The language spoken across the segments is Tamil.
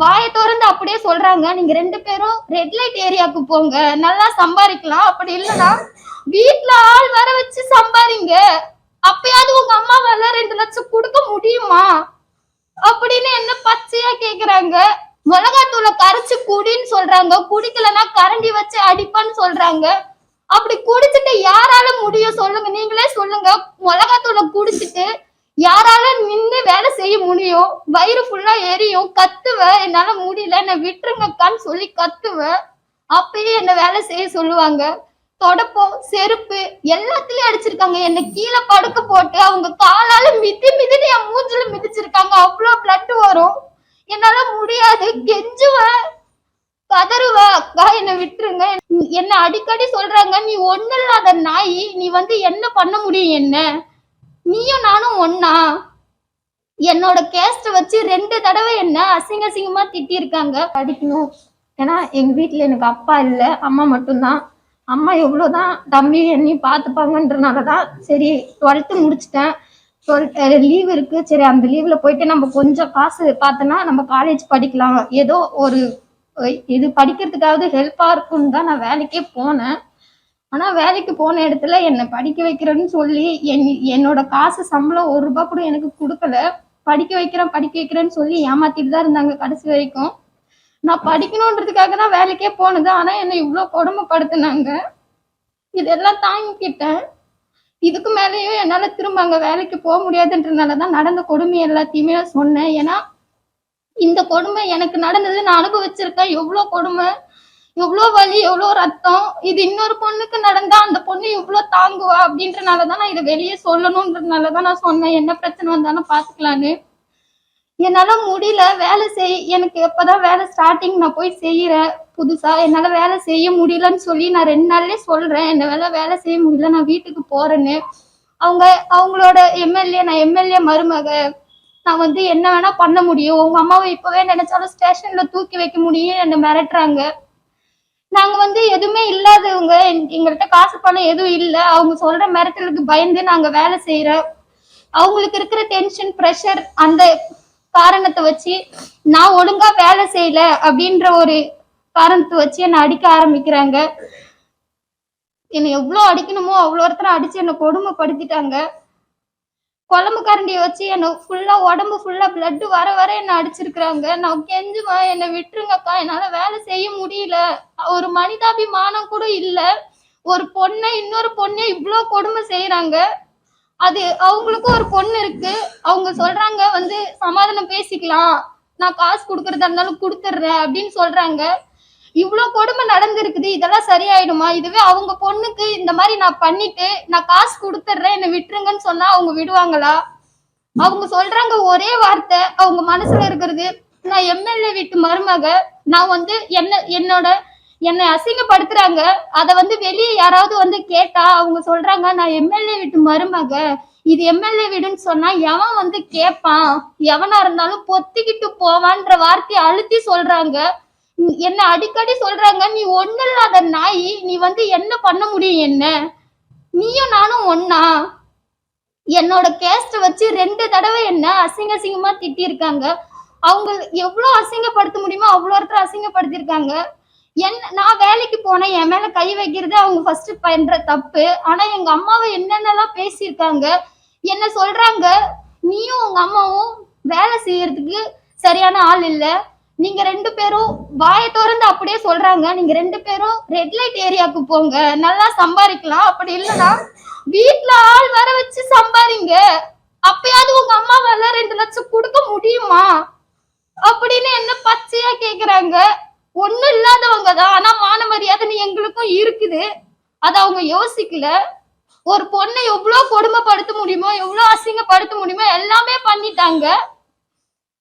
வாயை திறந்து அப்படியே சொல்றாங்க. நீங்க ரெண்டு பேரும் ரெட் லைட் ஏரியாவுக்கு போங்க. நல்லா சம்பாதிக்கலாம். அப்படி இல்லைன்னா வீட்டுல ஆள் வர வச்சு சம்பாதிங்க. அப்பயாவது உங்க அம்மாவால ரெண்டு லட்சம் கொடுக்க முடியுமா? அப்படின்னு என்ன பச்சையா கேக்குறாங்க. மிளகாத்தூளை கரைச்சு குடின்னு சொல்றாங்க. குடிக்கலன்னா கரண்டி வச்சு அடிப்பான்னு சொல்றாங்க. அப்படி குடிச்சிட்டு யாரால முடியும் சொல்லுங்க. நீங்களே சொல்லுங்க. மிளகாத்தூளை குடிச்சிட்டு யாரால நின்று வேலை செய்ய முடியும் வயிறு ஃபுல்லா எரியும் கத்துவேன் என்னால முடியல என்னை விட்டுருங்கக்கான்னு சொல்லி கத்துவேன் அப்பயே என்ன வேலை செய்ய சொல்லுவாங்க. தொடப்பம் செருப்பு எல்லாத்துலயும் அடிச்சிருக்காங்க. என்ன கீழே படுக்க போட்டு அவங்க காலால மிதி மிதின்னு என் மூஞ்சில மிதிச்சிருக்காங்க. அவ்வளவு பிளட் வரும். என்னால முடியாது. கெஞ்சுவேன் கதறுவேன் அக்கா என்னை விட்டுருங்க. என்ன அடிக்கடி சொல்றாங்க. நீ ஒண்ணு இல்லாத நாய். நீ வந்து என்ன பண்ண முடியும் என்ன? நீயும் நானும் ஒன்னா என்னோட கேஸ்ட வச்சு ரெண்டு தடவை என்ன அசிங்க அசிங்கமா திட்டியிருக்காங்க படிக்கணும். ஏன்னா எங்க வீட்டுல எனக்கு அப்பா இல்லை அம்மா மட்டும்தான். அம்மா எவ்வளோதான் தம்பி என்னையும் பார்த்துப்பாங்கன்றனால தான் சரி டுவெல்த்து முடிச்சிட்டேன். டுவெல் லீவ் இருக்கு. சரி அந்த லீவ்ல போயிட்டு நம்ம கொஞ்சம் காசு பார்த்தோன்னா நம்ம காலேஜ் படிக்கலாம். ஏதோ ஒரு இது படிக்கிறதுக்காவது ஹெல்ப்பா இருக்கும்னு தான் நான் வேலைக்கே போனேன். ஆனா வேலைக்கு போன இடத்துல என்னை படிக்க வைக்கிறேன்னு சொல்லி என் என்னோட காசு சம்பளம் ஒரு ரூபாய் கூட எனக்கு கொடுக்கல. படிக்க வைக்கிறேன் படிக்க வைக்கிறேன்னு சொல்லி ஏமாத்திட்டு தான் இருந்தாங்க கடைசி வரைக்கும். நான் படிக்கணுன்றதுக்காக தான் வேலைக்கே போனது. ஆனா என்னை இவ்வளோ கொடுமைப்படுத்தினாங்க. இதெல்லாம் தாங்கிக்கிட்டேன். இதுக்கு மேலேயும் என்னால திரும்ப அங்க வேலைக்கு போக முடியாதுன்றனால தான் நடந்த கொடுமை எல்லாத்தையுமே நான் சொன்னேன். ஏன்னா இந்த கொடுமை எனக்கு நடந்தது நான் அனுபவிச்சிருக்கேன். எவ்வளோ கொடுமை. எவ்வளோ வலி எவ்வளோ ரத்தம் இது இன்னொரு பொண்ணுக்கு நடந்தா அந்த பொண்ணு இவ்வளோ தாங்குவா அப்படின்றனால தான் நான் இதை வெளியே சொல்லணுன்றதுனால தான் நான் சொன்னேன். என்ன பிரச்சனை வந்தாலும் பார்த்துக்கலான்னு என்னால முடியல வேலை செய். எனக்கு எப்பதான் வேலை ஸ்டார்டிங் நான் போய் செய்யறேன். புதுசா என்னால வேலை செய்ய முடியலன்னு சொல்லி நான் ரெண்டு நாள்லயே சொல்றேன். என்ன வேலை வேலை செய்ய முடியல நான் வீட்டுக்கு போறேன்னு. அவங்க அவங்களோட எம்எல்ஏ நான் எம்எல்ஏ மருமக. நான் வந்து என்ன வேணா பண்ண முடியும். உங்க அம்மாவை இப்பவே நினைச்சாலும் ஸ்டேஷன்ல தூக்கி வைக்க முடியும் என்ன மிரட்டுறாங்க. நாங்க வந்து எதுவுமே இல்லாதவங்க எங்கள்கிட்ட காசு பணம் எதுவும் இல்ல. அவங்க சொல்ற மிரட்டலுக்கு பயந்து நாங்க வேலை செய்யறோம் அவங்களுக்கு இருக்கிற டென்ஷன் ப்ரெஷர் அந்த காரணத்தை வச்சு நான் ஒழுங்கா வேலை செய்யல அப்படின்ற ஒரு காரணத்தை வச்சு என்னை அடிக்க ஆரம்பிக்கிறாங்க. என்னை எவ்வளோ அடிக்கணுமோ அவ்வளோ ஒருத்தரை அடிச்சு என்னை கொடுமைப்படுத்திட்டாங்க. குழம்பு கரண்டியை வச்சு என்னை ஃபுல்லா உடம்பு ஃபுல்லா பிளட் வர வர என்னை அடிச்சிருக்கிறாங்க. நான் கெஞ்சுவேன் என்னை விட்டுருங்கக்கா என்னால வேலை செய்ய முடியல. ஒரு மனிதாபிமானம் கூட இல்ல. ஒரு பொண்ணை இன்னொரு பொண்ணை இவ்வளோ கொடுமை செய்யறாங்க அது அவங்களுக்கும் ஒரு பொண்ணு இருக்கு. அவங்க சொல்றாங்க வந்து சமாதானம் பேசிக்கலாம். நான் காசு கொடுக்கறதா இருந்தாலும் கொடுத்துட்றேன் அப்படின்னு சொல்றாங்க. இவ்வளோ கொடுமை நடந்திருக்குது இதெல்லாம் சரியாயிடுமா? இதுவே அவங்க பொண்ணுக்கு இந்த மாதிரி நான் பண்ணிட்டு நான் காசு கொடுத்துட்றேன் என்னை விட்டுருங்கன்னு சொன்னா அவங்க விடுவாங்களா? அவங்க சொல்றாங்க ஒரே வார்த்தை அவங்க மனசுல இருக்கிறது நான் எம்எல்ஏ வீட்டு மருமக நான் வந்து என்ன என்னோட என்னை அசிங்கப்படுத்துறாங்க அத வந்து வெளியே யாராவது வந்து கேட்டா அவங்க சொல்றாங்க நான் எம்எல்ஏ வீட்டு மருமக இது எம்எல்ஏ வீடுன்னு சொன்னா எவன் வந்து கேட்பான் எவனா இருந்தாலும் பொத்திக்கிட்டு போவான்ற வார்த்தையை அழுத்தி சொல்றாங்க. என்ன அடிக்கடி சொல்றாங்க? நீ ஒண்ணு இல்லாத நாய். நீ வந்து என்ன பண்ண முடியும் என்ன? நீயும் நானும் ஒன்னா என்னோட கேஸ்ட வச்சு ரெண்டு தடவை என்ன அசிங்க அசிங்கமா திட்டியிருக்காங்க. அவங்க எவ்வளோ அசிங்கப்படுத்த முடியுமோ அவ்வளோ ஒருத்தர் அசிங்கப்படுத்தியிருக்காங்க. என்ன நான் வேலைக்கு போனேன். என் மேல கை வைக்கிறது அவங்க ஃபர்ஸ்ட் பண்ற தப்பு. ஆனா எங்க அம்மாவை என்னென்னலாம் பேசியிருக்காங்க? என்ன சொல்றாங்க? நீயும் உங்க அம்மாவும் வேலை செய்யறதுக்கு சரியான ஆள் இல்லை. நீங்க ரெண்டு பேரும் வாயை திறந்து அப்படியே சொல்றாங்க. நீங்க ரெண்டு பேரும் ரெட் லைட் ஏரியாவுக்கு போங்க. நல்லா சம்பாதிக்கலாம். அப்படி இல்லைன்னா வீட்டுல ஆள் வர வச்சு சம்பாதிங்க. அப்பயாவது உங்க அம்மாவால ரெண்டு லட்சம் கொடுக்க முடியுமா? அப்படின்னு என்ன பச்சையா கேக்குறாங்க. ஒண்ணும் இல்லாதவங்க தான். ஆனா மான மரியாதைன்னு எங்களுக்கும் இருக்குது. அத அவங்க யோசிக்கல. ஒரு பொண்ணை எவ்வளவு கொடுமைப்படுத்த முடியுமோ எவ்வளவு அசிங்கப்படுத்த முடியுமோ எல்லாமே பண்ணிட்டாங்க.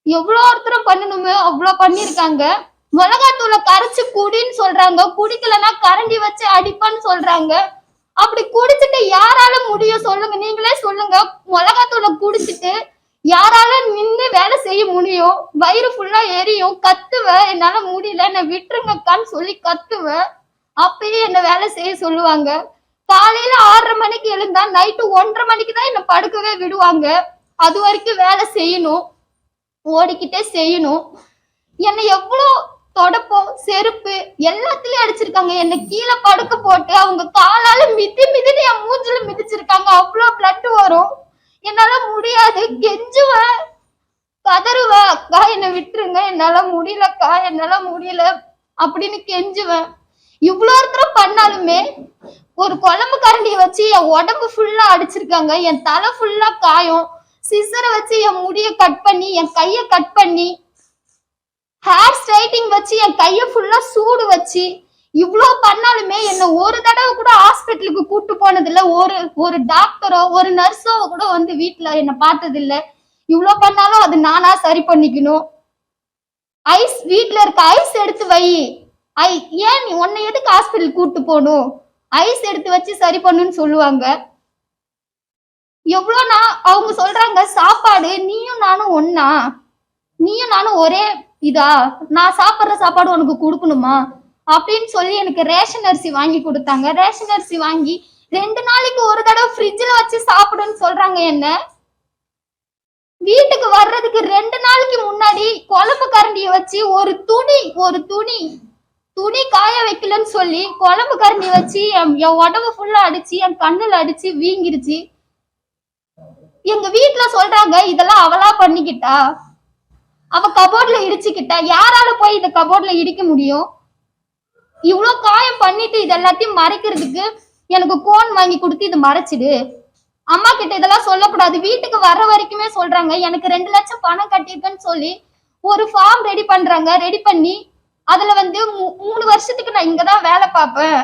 எவ்வளோ ஒருத்தரும் பண்ணணுமோ அவ்வளோ பண்ணியிருக்காங்க. மிளகாத்தூளை கரைச்சு குடின்னு சொல்றாங்க. குடிக்கலன்னா கரண்டி வச்சு அடிப்பான்னு சொல்றாங்க. அப்படி குடிச்சிட்டு யாரால முடியும் சொல்லுங்க. நீங்களே சொல்லுங்க. மிளகாத்தூளை குடிச்சிட்டு யாரால நின்று வேலை செய்ய முடியும்? வயிறு ஃபுல்லா எரியும். கத்துவேன் என்னால முடியல. என்னை விட்டுருங்கக்கான்னு சொல்லி கத்துவேன் அப்பயே என்ன வேலை செய்ய சொல்லுவாங்க. காலையில ஆறரை மணிக்கு எழுந்தா நைட்டு ஒன்றரை மணிக்கு தான் என்ன படுக்கவே விடுவாங்க. அது வரைக்கும் வேலை செய்யணும். ஓடிக்கிட்டே செய்யணும். என்னை எவ்வளோ தொடப்பம் செருப்பு எல்லாத்துலயும் அடிச்சிருக்காங்க. என்னை கீழே படுக்க போட்டு அவங்க காலால மிதி மிதினு என் மூஞ்சில மிதிச்சிருக்காங்க. அவ்வளோ பிளட் வரும். என்னால முடியாது. கெஞ்சுவேன் கதறுவேன் அக்கா என்னை விட்டுருங்க. என்னால முடியலக்கா. என்னால முடியல. அப்படின்னு கெஞ்சுவேன் இவ்வளோ ஒருத்தரம் பண்ணாலுமே ஒரு குழம்பு கரண்டியை வச்சு என் உடம்பு ஃபுல்லா அடிச்சிருக்காங்க. என் தலை ஃபுல்லா காயம். சிசரை வச்சு என் முடிய கட் பண்ணி என் கைய கட் பண்ணி ஹேர் ஸ்ட்ரைட்டிங் வச்சு என் கைய ஃபுல்லா சூடு வச்சு இவ்வளோ பண்ணாலுமே என்ன ஒரு தடவை கூட ஹாஸ்பிட்டலுக்கு கூட்டு போனது இல்ல ஒரு ஒரு டாக்டரோ ஒரு நர்ஸோ கூட வந்து வீட்டுல என்ன பார்த்தது இல்ல இவ்ளோ பண்ணாலும் அது நானா சரி பண்ணிக்கணும். ஐஸ் வீட்டுல இருக்க ஐஸ் எடுத்து வை. ஐ ஏன் நீ உன்னை எதுக்கு ஹாஸ்பிட்டல் கூட்டு போகணும்? ஐஸ் எடுத்து வச்சு சரி பண்ணுன்னு சொல்லுவாங்க. எவ்வளோ நான் அவங்க சொல்றாங்க சாப்பாடு நீயும் நானும் ஒன்னா நீயும் நானும் ஒரே இதா? நான் சாப்பிட்ற சாப்பாடு உனக்கு கொடுக்கணுமா? அப்படின்னு சொல்லி எனக்கு ரேஷன் அரிசி வாங்கி கொடுத்தாங்க. ரேஷன் அரிசி வாங்கி ரெண்டு நாளைக்கு ஒரு தடவை ஃப்ரிட்ஜில் வச்சு சாப்பிடுன்னு சொல்றாங்க என்ன? வீட்டுக்கு வர்றதுக்கு ரெண்டு நாளைக்கு முன்னாடி குழம்பு கரண்டியை வச்சு ஒரு துணி ஒரு துணி துணி காய வைக்கலன்னு சொல்லி குழம்பு கரண்டி வச்சு என் என் உடம்பு ஃபுல்லா அடிச்சு என் கண்ணில் அடிச்சு வீங்கிருச்சு. எங்க வீட்டுல சொல்றாங்க இதெல்லாம் அவளா பண்ணிக்கிட்டா? அவ கபோர்ட்ல இடிச்சுக்கிட்டா. யாரால போய் இந்த கபோர்ட்ல இடிக்க முடியும்? இவ்வளவு காயம் பண்ணிட்டு இது எல்லாத்தையும் மறைக்கிறதுக்கு எனக்கு கோன் வாங்கி கொடுத்து இது மறைச்சிடு. அம்மா கிட்ட இதெல்லாம் சொல்லக்கூடாது. வீட்டுக்கு வர்ற வரைக்குமே சொல்றாங்க எனக்கு ரெண்டு லட்சம் பணம் கட்டியிருக்கேன்னு சொல்லி ஒரு ஃபார்ம் ரெடி பண்றாங்க. ரெடி பண்ணி அதுல வந்து மூ- மூணு வருஷத்துக்கு நான் இங்கதான் வேலை பார்ப்பேன்.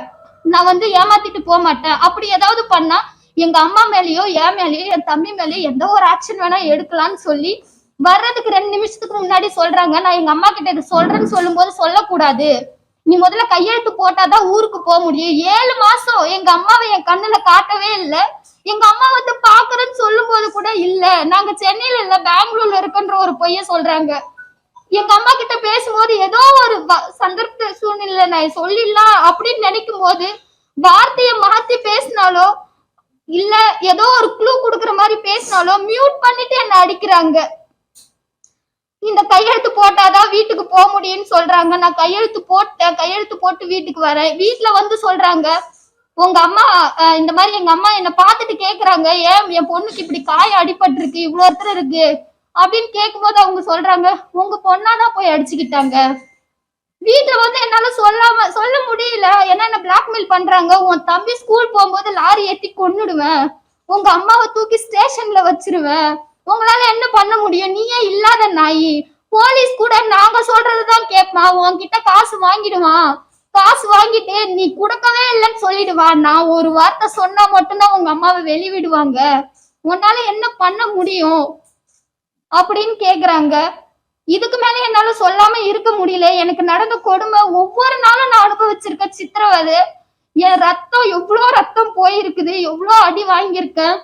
நான் வந்து ஏமாத்திட்டு போக மாட்டேன் அப்படி ஏதாவது பண்ணா எங்க அம்மா மேலேயோ என் மேலேயோ என் தம்பி மேலேயோ எந்த ஒரு ஆக்ஷன் வேணா எடுக்கலாம்னு சொல்லி வர்றதுக்கு ரெண்டு நிமிஷத்துக்கு முன்னாடி சொல்றாங்க. நான் எங்க அம்மா கிட்ட இது சொல்றேன்னு சொல்லும்போது சொல்லக்கூடாது. நீ முதல்ல கையெழுத்து போட்டாதான் ஊருக்கு போக முடியும். ஏழு மாசம் எங்க அம்மாவை என் கண்ணுல காட்டவே இல்லை. எங்க அம்மா வந்து பாக்குறேன்னு சொல்லும் போது கூட இல்ல. நாங்க சென்னையில இல்ல பெங்களூர்ல இருக்குன்ற ஒரு பொய்ய சொல்றாங்க. எங்க அம்மா கிட்ட பேசும்போது ஏதோ ஒரு வ- சந்தர்ப்ப சூழ்நிலை நான் சொல்லிடலாம் அப்படின்னு நினைக்கும் போது வார்த்தையை மாத்தி பேசினாலோ இல்ல ஏதோ ஒரு க்ளூ குடுக்குற மாதிரி பேசினாலும் மியூட் பண்ணிட்டு என்ன அடிக்கிறாங்க. இந்த கையெழுத்து போட்டாதான் வீட்டுக்கு போக முடியும்னு சொல்றாங்க. நான் கையெழுத்து போட்டேன். கையெழுத்து போட்டு வீட்டுக்கு வரேன். வீட்டுல வந்து சொல்றாங்க உங்க அம்மா இந்த மாதிரி எங்க அம்மா என்ன பார்த்துட்டு கேக்குறாங்க. ஏன் என் பொண்ணுக்கு இப்படி காயம் அடிபட்டு இருக்கு இவ்வளவு ஒருத்தர் இருக்கு. அப்படின்னு கேட்கும்போது அவங்க சொல்றாங்க உங்க பொண்ணாதான் போய் அடிச்சுக்கிட்டாங்க. வீட்டுல வந்து என்னால சொல்லாம சொல்ல முடியல. ஏன்னா என்ன பிளாக்மெயில் பண்றாங்க. உன் தம்பி ஸ்கூல் போகும்போது லாரி ஏத்தி கொன்னுடுவேன். உங்க அம்மாவை தூக்கி ஸ்டேஷன்ல வச்சிருவேன். உங்களால என்ன பண்ண முடியும்? நீயே இல்லாத நாய். போலீஸ் கூட நாங்க சொல்றதுதான் கேட்பான் உன்கிட்ட காசு வாங்கிடுவான் காசு வாங்கிட்டு நீ கொடுக்கவே இல்லைன்னு சொல்லிடுவான் நான் ஒரு வார்த்தை சொன்னா மட்டும்தான் உங்க அம்மாவை வெளிவிடுவாங்க. உன்னால என்ன பண்ண முடியும்? அப்படின்னு கேக்குறாங்க. இதுக்கு மேல என்னால சொல்லாம இருக்க முடியல. எனக்கு நடந்த கொடுமை ஒவ்வொரு நாளும் நான் அனுபவிச்சிருக்க சித்திரவதை என் ரத்தம் எவ்வளோ ரத்தம் போயிருக்குது எவ்வளோ அடி வாங்கியிருக்கேன்.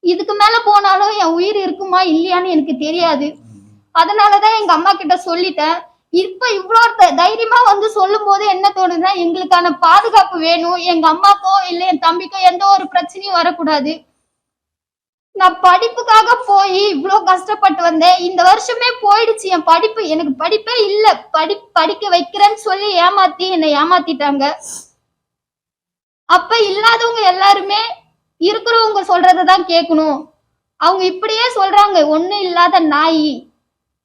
இதுக்கு மேல போனாலும் என் உயிர் இருக்குமா இல்லையான்னு எனக்கு தெரியாது. அதனாலதான் எங்க அம்மா கிட்ட சொல்லிட்டேன். இப்ப இவ்வளோ த- தைரியமா வந்து சொல்லும் போது என்ன தோணுதுன்னா எங்களுக்கான பாதுகாப்பு வேணும். எங்க அம்மாக்கோ இல்ல என் தம்பிக்கோ எந்த ஒரு பிரச்சனையும் வரக்கூடாது. நான் படிப்புக்காக போய் இவ்வளோ கஷ்டப்பட்டு வந்தேன். இந்த வருஷமே போயிடுச்சு. என் படிப்பு எனக்கு படிப்பே இல்லை. படி படிக்க வைக்கிறேன்னு சொல்லி ஏமாத்தி என்னை ஏமாத்திட்டாங்க. அப்ப இல்லாதவங்க எல்லாருமே இருக்கிறவங்க சொல்றதை தான் கேட்கணும் அவங்க இப்படியே சொல்றாங்க. ஒண்ணும் இல்லாத நாய்.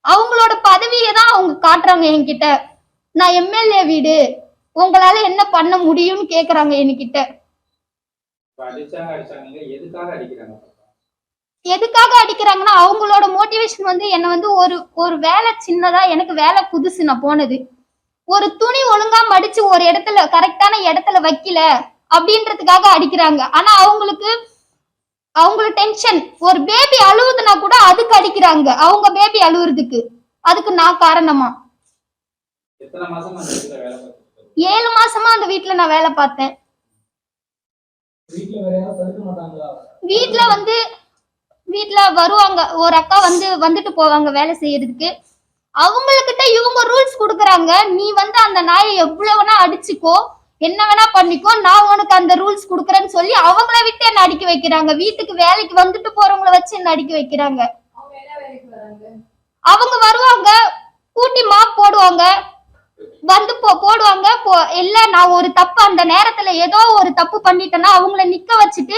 அவங்களோட பதவியை தான் அவங்க காட்டுறாங்க என்கிட்ட. நான் எம்எல்ஏ வீடு. உங்களால என்ன பண்ண முடியும்னு கேக்குறாங்க என்கிட்ட. அடிச்சாங்க. எதுக்காக அடிக்கிறாங்க எதுக்காக அடிக்கிறாங்கன்னா அவங்களோட மோட்டிவேஷன் வந்து என்ன வந்து ஒரு ஒரு வேலை சின்னதா எனக்கு வேலை புதுசு நான் போனது. ஒரு துணி ஒழுங்கா மடிச்சு ஒரு இடத்துல கரெக்டான இடத்துல வைக்கல அப்படின்றதுக்காக அடிக்கிறாங்க. ஆனா அவங்களுக்கு அவங்களுக்கு டென்ஷன் ஒரு பேபி அழுவுதுன்னா கூட அதுக்கு அடிக்கிறாங்க. அவங்க பேபி அழுவுறதுக்கு. அதுக்கு நான் காரணமா? மாசமா அந்த வீட்டுல ஏழு மாசமா அந்த வீட்ல நான் வேலை பார்த்தேன். வீட்ல வந்து வீட்டுல வருவாங்க. ஒரு அக்கா வந்து வந்துட்டு போவாங்க வேலை செய்யறதுக்கு. அவங்கக்கிட்ட இவங்க ரூல்ஸ் கொடுக்குறாங்க. நீ வந்து அந்த நாயை எவ்வளவு வேணா அடிச்சுக்கோ என்ன வேணா பண்ணிக்கோ நான் உனக்கு அந்த ரூல்ஸ் கொடுக்குறேன்னு சொல்லி அவங்கள விட்டு என்ன அடிக்க வைக்கிறாங்க? வீட்டுக்கு வேலைக்கு வந்துட்டு போறவங்கள வச்சு என்ன அடிக்க வைக்கிறாங்க? அவங்க வருவாங்க கூட்டி மாப் போடுவாங்க. வந்து போ போடுவாங்க. போ இல்ல நான் ஒரு தப்பு அந்த நேரத்துல ஏதோ ஒரு தப்பு பண்ணிட்டேன்னா அவங்கள நிக்க வச்சுட்டு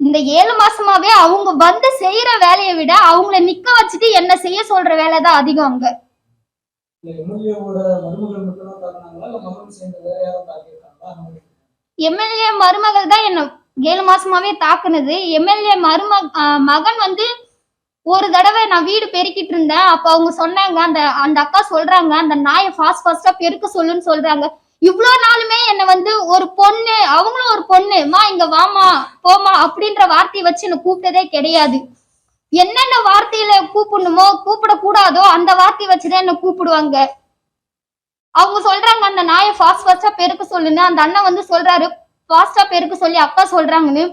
இந்த ஏழு மாசமாவே அவங்க வந்து செய்யற வேலையை விட அவங்கள நிக்க வச்சுட்டு என்ன செய்ய சொல்ற வேலை தான் அதிகம் அங்க. எம்எல்ஏ மருமகள் தான் என்ன ஏழு மாசமாவே தாக்குனது. எம்எல்ஏ மரும மகன் வந்து ஒரு தடவை நான் வீடு பெருக்கிட்டு இருந்தேன். அப்ப அவங்க சொன்னாங்க அந்த அந்த அக்கா சொல்றாங்க அந்த நாயை ஃபாஸ்ட் ஃபாஸ்டா பெருக்க சொல்லுன்னு சொல்றாங்க. இவ்வளோ நாளுமே என்ன வந்து ஒரு பொண்ணு அவங்களும் ஒரு பொண்ணு மா இங்க வாமா போமா அப்படின்ற வார்த்தையை வச்சு என்ன கூப்பிட்டதே கிடையாது. என்னென்ன வார்த்தையில கூப்பிடணுமோ கூப்பிட கூடாதோ அந்த வார்த்தையை வச்சுதான் என்ன கூப்பிடுவாங்க. அவங்க சொல்றாங்க அந்த நாயை ஃபாஸ்ட் ஃபாஸ்டா பெருக்க சொல்லுன்னு. அந்த அண்ணன் வந்து சொல்றாரு ஃபாஸ்டா பெருக்க சொல்லி அக்கா சொல்றாங்கன்னு.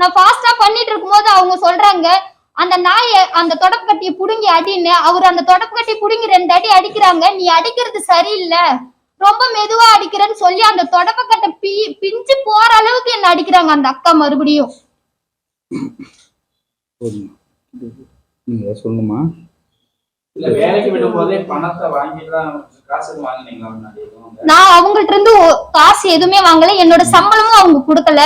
நான் ஃபாஸ்டா பண்ணிட்டு இருக்கும்போது அவங்க சொல்றாங்க அந்த நாயை அந்த தொடப்பு கட்டியை புடுங்கி அடின்னு. அவர் அந்த தொடப்பு கட்டி புடுங்கி ரெண்டு அடி அடிக்கிறாங்க நீ அடிக்கிறது சரியில்லை. ரொம்ப மெதுவா அடிக்கிறேன்னு சொல்லி அந்த தொடப்ப கட்டை பி பிஞ்சு போற அளவுக்கு என்ன அடிக்கிறாங்க அந்த அக்கா மறுபடியும்? நீங்க அந்த- நான் அவங்கள்ட்ட இருந்து காசு எதுவுமே வாங்கல. என்னோட சம்பளமும் அவங்க கொடுக்கல.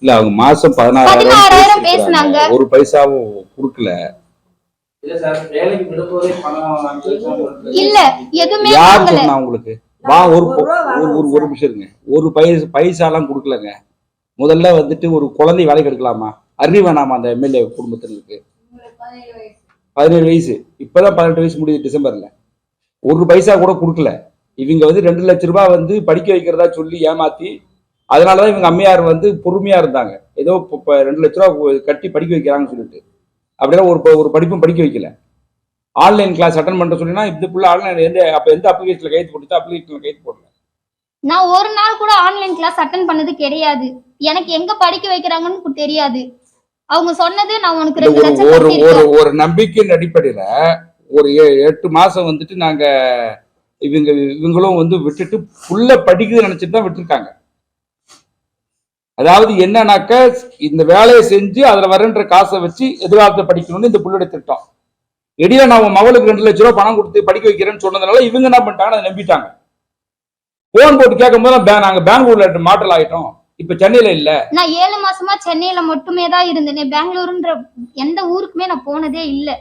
இல்ல அவங்க மாசம் பதினாறாயிரம். பேசுனாங்க. ஒரு பைசாவும் கொடுக்கல. இல்ல எதுவுமே யார் வாங்கல. சொன்னா உங்களுக்கு? வா ஒரு ஒரு ஒரு ஒரு நிமிஷம் இருங்க. ஒரு பைசா பைசாலாம் கொடுக்கலங்க. முதல்ல வந்துட்டு ஒரு குழந்தை வேலைக்கு எடுக்கலாமா? அறிவு வேணாமா அந்த எம்எல்ஏ குடும்பத்தினருக்கு? பதினேழு வயசு. இப்பதான் பதினெட்டு வயசு முடியுது டிசம்பர்ல. ஒரு பைசா கூட கொடுக்கல. இவங்க வந்து ரெண்டு லட்ச ரூபாய் வந்து படிக்க வைக்கிறதா சொல்லி ஏமாத்தி அதனாலதான் இவங்க அம்மையார் வந்து பொறுமையா இருந்தாங்க. ஏதோ ரெண்டு லட்ச ரூபா கட்டி படிக்க வைக்கிறாங்கன்னு சொல்லிட்டு. அப்படின்னா ஒரு ஒரு படிப்பும் படிக்க வைக்கல. ஆன்லைன் கிளாஸ் அட்டன் பண்ண சொன்னா இதுக்குள்ள ஆன்லைன் எந்த அப்ப எந்த அப்ளிகேஷன்ல கைத்து போட்டு அப்ளிகேஷன்ல கைத்து போடல. நான் ஒரு நாள் கூட ஆன்லைன் கிளாஸ் அட்டன் பண்ணது கிடையாது. எனக்கு எங்க படிக்க வைக்கிறாங்கன்னு தெரியாது. அவங்க சொன்னது நான் உனக்கு இந்த ரெண்டு லட்சம் ஒரு ஒரு. ஒரு நம்பிக்கையின் அடிப்படையில ஒரு எட்டு மாசம் வந்துட்டு நாங்க இவங்க இவங்களும் வந்து விட்டுட்டு புள்ள படிக்குதுன்னு நினைச்சிட்டு தான் விட்டுருக்காங்க. அதாவது என்னன்னாக்க இந்த வேலையை செஞ்சு அதுல வரன்ற காசை வச்சு எதிர்காலத்தை படிக்கணும்னு இந்த புள்ளுடைய திட்டம். இடையில நான் உன் மகளுக்கு ரெண்டு லட்ச ரூபா பணம் கொடுத்து படிக்க வைக்கிறேன்னு சொன்னதுனால இவங்க என்ன பண்ணிட்டாங்க? அதை நம்பிட்டாங்க. போன் போட்டு கேட்கும் போது பே- நாங்க பெங்களூர்ல மாற்றல் ஆயிட்டோம். இப்ப சென்னையில இல்ல. நான் ஏழு மாசமா சென்னையில மட்டுமே தான் இருந்தேன். பெங்களூருன்ற எந்த ஊருக்குமே நான் போனதே இல்லை.